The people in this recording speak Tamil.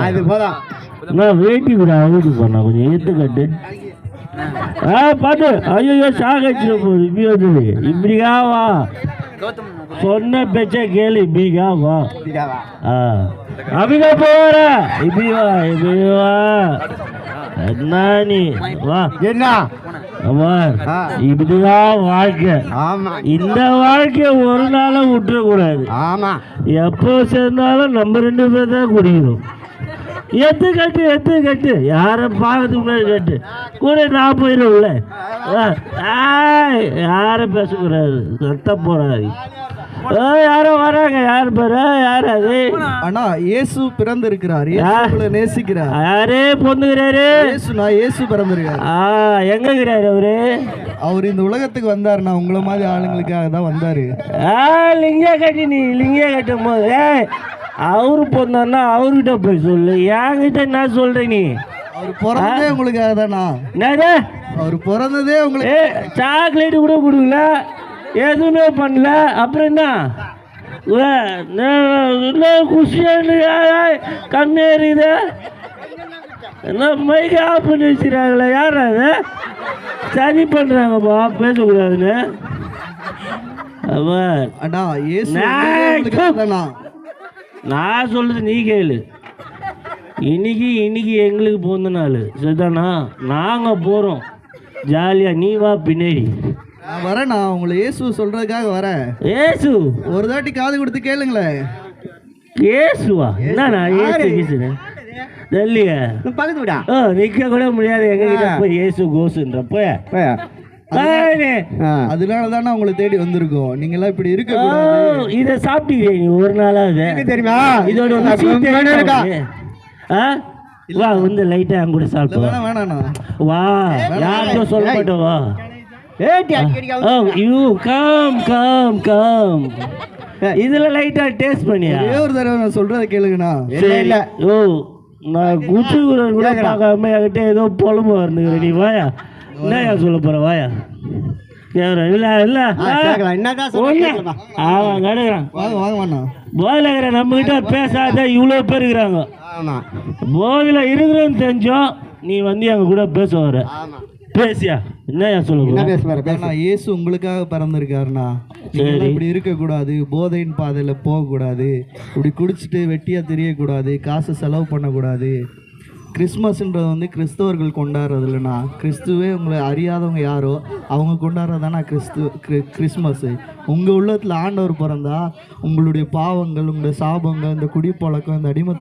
அது போதும். நான் வேட்டி கூட அவுட்டு பண்ண கொஞ்சம் ஏத்து கட்டு ஆ பாத்து. ஐயோ சாகச்சிட போகுது இப்படி வந்து இப்படியா வா. சொன்ன பேச்ச கேளு இப்படியா வா. ஆ. அப்படிங்க போற. இப்படி வா இப்படி வா. என்ன நீ வா. என்ன? இப்படிதான் வாழ்க்கை. ஆமா. இந்த வாழ்க்கைய ஒரு நாளும் விட்டுறக்கூடாது. ஆமா. எப்போ சேர்ந்தாலும் நம்ம ரெண்டு பேர் தான் குடிக்கணும். எத்து கட்டு எத்து கட்டு. யாரை பார்க்கறதுக்கு முன்னாடி கட்டு. கூட நான் போயிடும்ல யாரும் பேசக்கூடாது. போறாது ஏ யாரோ வராங்க யார் பேரு யார் அது? அண்ணா இயேசு பிறந்திருக்கிறார். யா. இயேசு உங்களை நேசிக்கிறார். யாரே பொண்ணுகிறாரு இயேசு நான் இயேசு பிறந்திருக்கார் ஆ எங்க இருக்கிறாரு அவரு? அவர் இந்த உலகத்துக்கு வந்தாருண்ணா உங்களை மாதிரி ஆளுங்களுக்காக தான் வந்தாரு. ஆ லிங்க கட்டி நீ லிங்க கட்டும் போது அவரு பொண்ணா அவர்கிட்ட போய் சொல்லு. என்கிட்ட என்ன சொல்ற நீ? அவர் பிறந்ததே உங்களுக்காக தானா அவர் பிறந்ததே உங்களுக்கு சாக்லேட் கூட கொடுக்கல. எதுவுமே பண்ணல. அப்புறம் என்ன? குஷியான கம்மியாக இருக்குது என்ன மைக் ஆஃப் பண்ணி வச்சுருக்காங்களே யார் அது? சரி பண்ணுறாங்கப்பா பேசக்கூடாதுன்னு. நான் சொல்றது நீ கேளு. இன்னைக்கு இன்னைக்கு எங்களுக்கு பிறந்த நாள். சரிதானா? நாங்கள் போகிறோம் ஜாலியாக நீ வா பின்னாடி. நான் வரேண்ணா உங்களை இயேசு சொல்றதுக்காக வரேன். ஏசு ஒரு தாட்டி காது கொடுத்து கேளுங்களேன் ஏசுவா என்னண்ணா தெரியலையே பக்கத்து விடா? ஓ நிற்க கூட முடியாது எங்க கிட்ட போய் ஏசு கோசுன்ற போய். அதனால தானே உங்களை தேடி வந்திருக்கோம். நீங்க எல்லாம் இப்படி இருக்க இதை சாப்பிட்டீங்க நீ ஒரு நாளாவது? தெரியுமா? இதோட நான் வா வந்து லைட்டாக அங்க கூட சாப்பிட்டு. வேணாம் வேணாண்ணா. வா யார்கிட்ட சொல்ல மாட்டோம் யூ கம் கம் கம். இதுல லைட்டா டேஸ்ட் பண்ணியா? ஒரே ஒரு தடவை நான் சொல்றதை கேளுங்கண்ணா. இல்ல ஓ நான் குச்சி கூட கூட பார்க்காம என்கிட்ட ஏதோ பொழம்பு வந்துக்கிறேன் நீ வாயா? என்னயா சொல்ல போற வாயா? போதில் நம்ம கிட்ட பேசாத இவ்வளோ பேர் இருக்கிறாங்க. போதில் இருக்கிறேன்னு தெரிஞ்சோம் நீ வந்து எங்க கூட பேச வர ஆமா. பேசியா? என்ன இயேசு உங்களுக்காக பிறந்திருக்காருண்ணா. இப்படி இருக்கக்கூடாது போதையின் பாதையில போகக்கூடாது இப்படி குடிச்சிட்டு வெட்டியா தெரியக்கூடாது காசு செலவு பண்ணக்கூடாது. கிறிஸ்மஸ்ன்றது வந்து கிறிஸ்தவர்கள் கொண்டாடுறது இல்லைண்ணா கிறிஸ்துவே உங்களை அறியாதவங்க யாரோ அவங்க கொண்டாடுறதானா கிறிஸ்து கிரி- கிறிஸ்மஸ் உங்கள் உள்ளத்தில் ஆண்டவர் பிறந்தா உங்களுடைய பாவங்கள் உங்களுடைய சாபங்கள் இந்த குடிப்பழக்கம் இந்த அடிமை